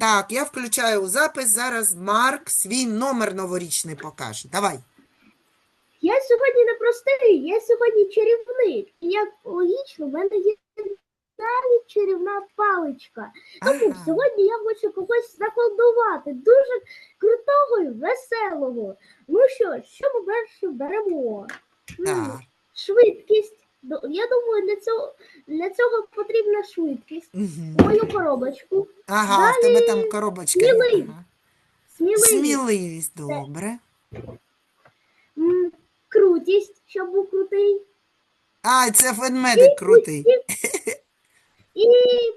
Так, я включаю у запис. Зараз Марк свій номер новорічний покаже. Давай. Я сьогодні не простий, я сьогодні чарівник. І як логічно, в мене є навіть чарівна паличка. Тому Ага. сьогодні я хочу когось заколдувати. Дуже крутого і веселого. Ну що, що ми перше беремо? Так. Швидкість. Я думаю, для цього, для цього потрібна швидкість. Мгм. Мою коробочку. Ага, в тебе там коробочка. є. сміливість. Ага. Сміливість. Сміливість, добре. Крутість, щоб був крутий. А, це ведмедик крутий. І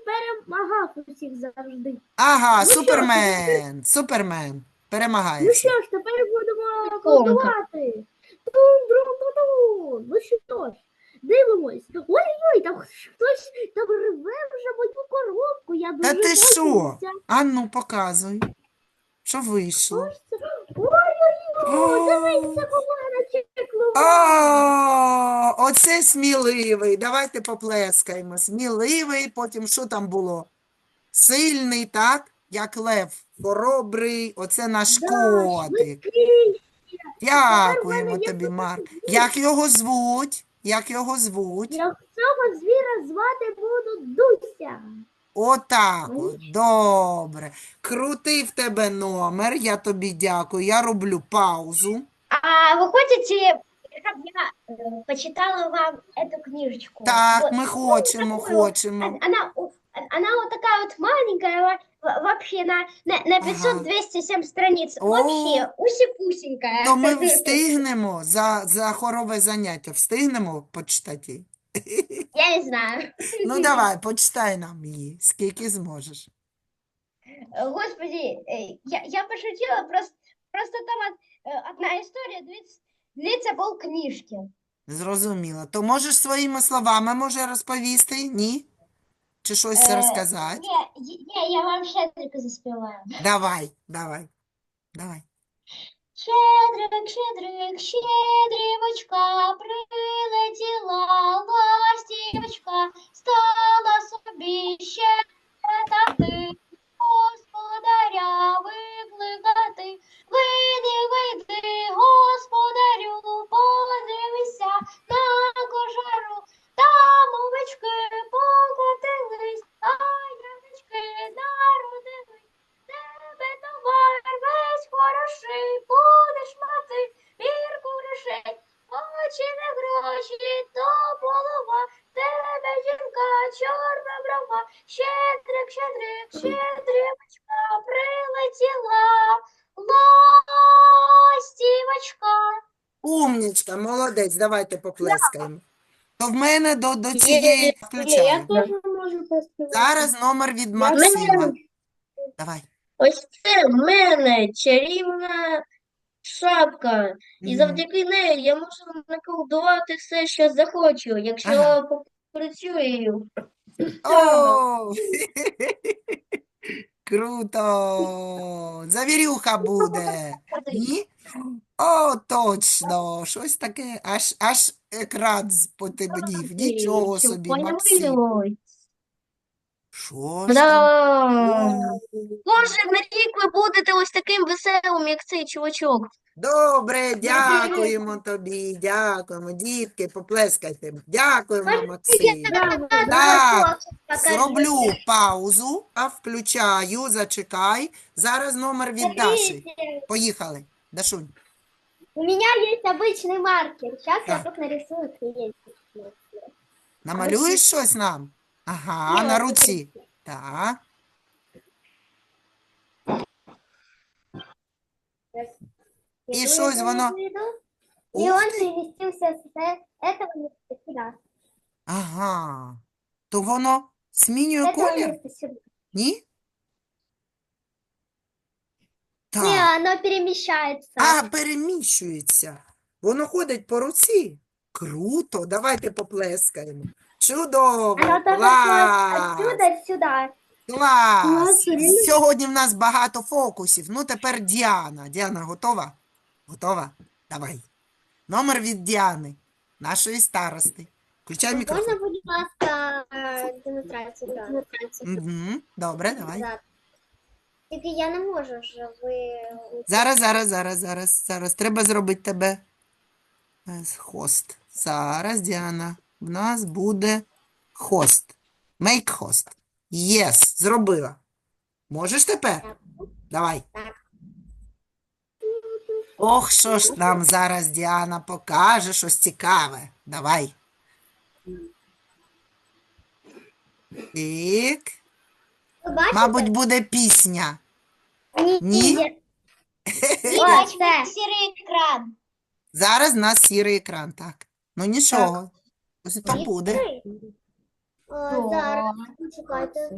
перемагав усіх завжди. Ага, Ну що, супермен, супермен. Перемагає. Ну що ж, тепер будемо колдувати. Тун-друн-ту-тун. Ну що ж, дивимось. Ой-ой, там хтось там рве вже мою коробку. Я дуже Та ти що? боюся. А ну, показуй. Що вийшло? Ой-ой-ой, дивіться, комара чекнула. О, оце сміливий. Давайте поплескаємо. Сміливий, потім що там було? Сильний, так? Як лев. Хоробрий, оце наш котик. Дякуємо тобі, Марк. Як його звуть? Як його звуть? Я цього звіра звати буду Дуся. Отак от, добре. Крутий в тебе номер, я тобі дякую. Я роблю паузу. А вы хотите, чтобы я э, почитала вам эту книжечку? Так, Вот, ми ну, хочемо, такую, хочемо. Она, у- она вот такая вот маленькая, во- во- вообще на, на, на Ага. 500-207 страниц. О. Вообще, уси-пусенькая. То ми встигнемо за, за хорове заняття, встигнемо почитати? Я не знаю. Ну давай, почитай нам її, скільки зможеш. Э, Господи, э, я, я пошутила, просто, просто там от- э, одна история длится, длится полкнижки. Зрозуміло. То можеш своїми словами може розповісти? Ні? Чи щось Е, розказати? Не, не, я вам щедрика заспеваю. Давай, давай, давай. Щедрик, щедрик, щедрівочка, прилетіла ластівочка, стала собі щебетати, господаря викликати. Вийди, вийди, гроші, то голова, тебе жінка чорна брова. Щедрик, щедрик, щедрівочка, прилетіла ластівочка. Умнічка, молодець, давайте поплескаємо. То в мене до, до цієї включаю. теж можу поспівати. Зараз номер від Максима. Давай. Ось це в мене чарівна шапка, і Мгм. завдяки неї я можу наколдувати все, що захочу, якщо Ага. попрацюю. О! Круто! Завірюха буде. Ні? О, точно! Щось таке, аж, аж екран потемнів. Нічого собі, Максим. появилось. Там? Да. О, Може, на рік ви будете ось таким веселим, як цей чувачок. Добре, дякуємо тобі, дякуємо. Дітки, поплескайте. Дякуємо, Максим. Так, зроблю паузу, а включаю, зачекай. Зараз номер від Даші. Поїхали. Дашунь. У меня есть обычный маркер. Сейчас я Так. тут нарисую клиентов. Намалюєш щось нам? Ага, Ні, на ось руці. Так. И Иду, что иду, воно? иду, иду. И Ух он ти. переместился с э- этого места сюда. Ага. То воно С змінює этого колір? места сюда. Ні? Не, Так. оно перемещается. А, переміщується. Воно ходить по руці. Круто. Давайте поплескаємо. Чудово. Клас. отсюда сюда. Клас! Клас, реально. Сьогодні в нас багато фокусів. Ну, тепер Діана. Діана, готова? Готова? Давай. Номер від Діани, нашої старости. Включай Можно, мікрофон. будь ласка? Да. Угу. Добре, давай. Да. Тільки я не можу ви. Зараз, зараз, зараз, зараз, зараз. Треба зробити тебе е, з хост. Зараз, Діана, в нас буде хост. Make host. Yes, зробила. Можеш тепер? Давай. Ох, що ж нам зараз Діана покаже щось цікаве. Давай. Так. Бачите? Мабуть, буде пісня. Ні. Ні? Бачите сірий екран. Зараз у нас сірий екран, так. Ну нічого. То буде. О, зараз. Чекайте.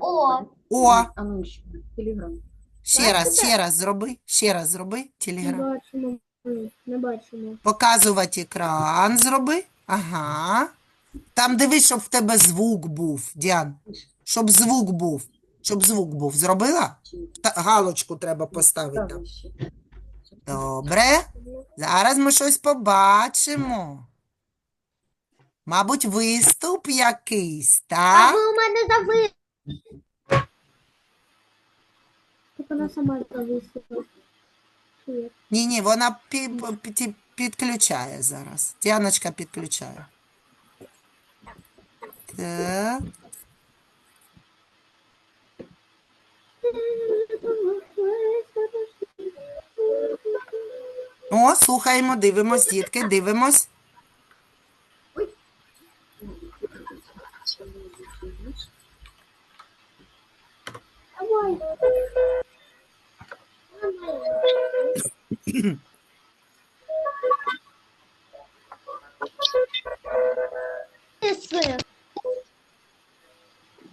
О, О, А ну ще телеграм. ще раз, ще раз зроби. Ще раз зроби Не телеграм. бачимо. Ні, Не бачимо. Показувати екран зроби. Ага. Там дивись, щоб в тебе звук був, Діан. Щоб звук був. Щоб звук був. Зробила? Та, галочку треба поставити там. Там. Добре. Зараз ми щось побачимо. Мабуть, виступ якийсь, А так? ви у мене завис. Так вона сама зависла. Ні, ні, вона пі- пі- підключає зараз. Діаночка підключає. Так. О, слухаємо, дивимось, дітки, дивимось. Isso eu.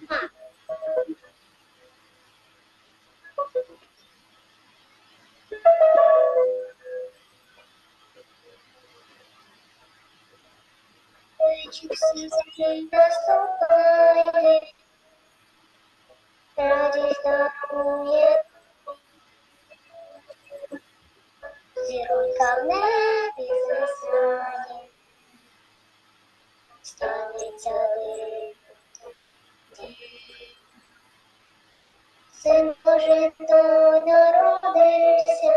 Ah. Eu te preciso de dar дарує. Зіронька в небі засяє. Станеться день. Син Божий то народився.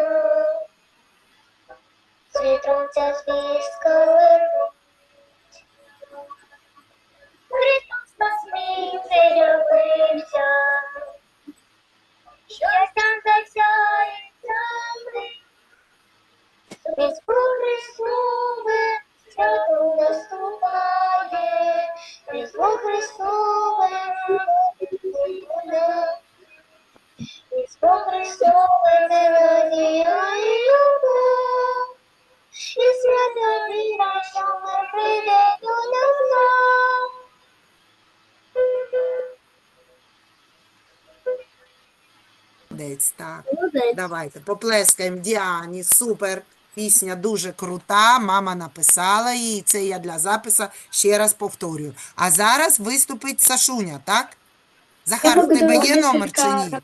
Світлом ця звістка лежить. Так. Давайте поплескаємо Діані. Супер. Пісня дуже крута. Мама написала її. Це я для запису ще раз повторюю. А зараз виступить Сашуня, так? Захар, в тебе є номер чи ні?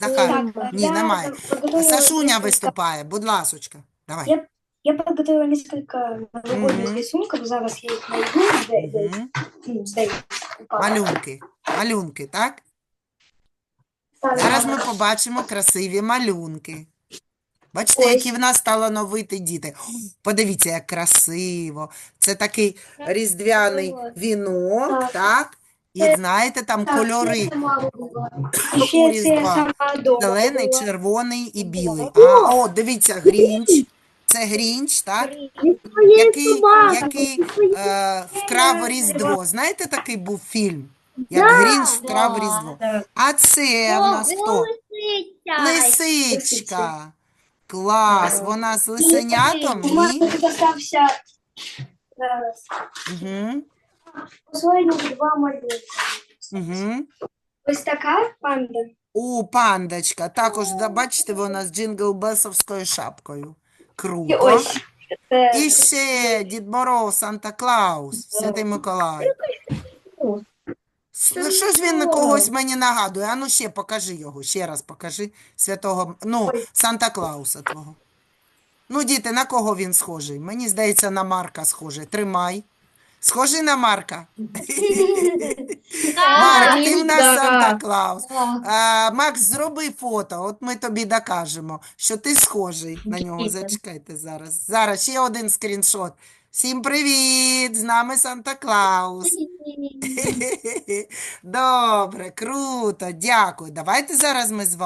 Захар, ні, немає. Сашуня виступає, будь ласочка. Давай. Я- подготовила несколько новогодних Мгм. рисунков, зараз я їх найду, Мгм. Малюнки. Малюнки, так? Зараз ми побачимо красиві малюнки. Бачите, Ось. які в нас талановиті діти. О, Подивіться, як красиво. Це такий різдвяний вінок, Так. І знаєте, там Так, кольори. у Різдва. Зелений, червоний і білий. А, о, дивіться, Грінч. Це Грінч, так? Який, який е, вкрав Різдво. Знаєте, такий був фільм? Як Да. Грінч вкрав Да. Різдво. А це в нас хто? Лисичка. Клас. Вона з лисенятом і. Угу, Останні два малюнки. угу. Ось така панда. У, пандочка. Також, да, бачите, вона з джингл-белсовською шапкою. І Круто. ось це І ще Дід Мороз, Санта Клаус, Святий Миколай. Ну, що ж він на когось мені нагадує? Ану ще покажи його, ще раз покажи святого, ну, Санта Клауса твого. Ну, діти, на кого він схожий? Мені здається, на Марка схожий. Тримай. Схожий на Марка. Марк, ти в нас. Санта Клаус. А, Макс, зроби фото, от ми тобі докажемо, що ти схожий на нього. Зачекайте зараз. Зараз ще один скріншот. Всім привіт! З нами Санта Клаус. Добре, круто, дякую. Давайте зараз ми з вами.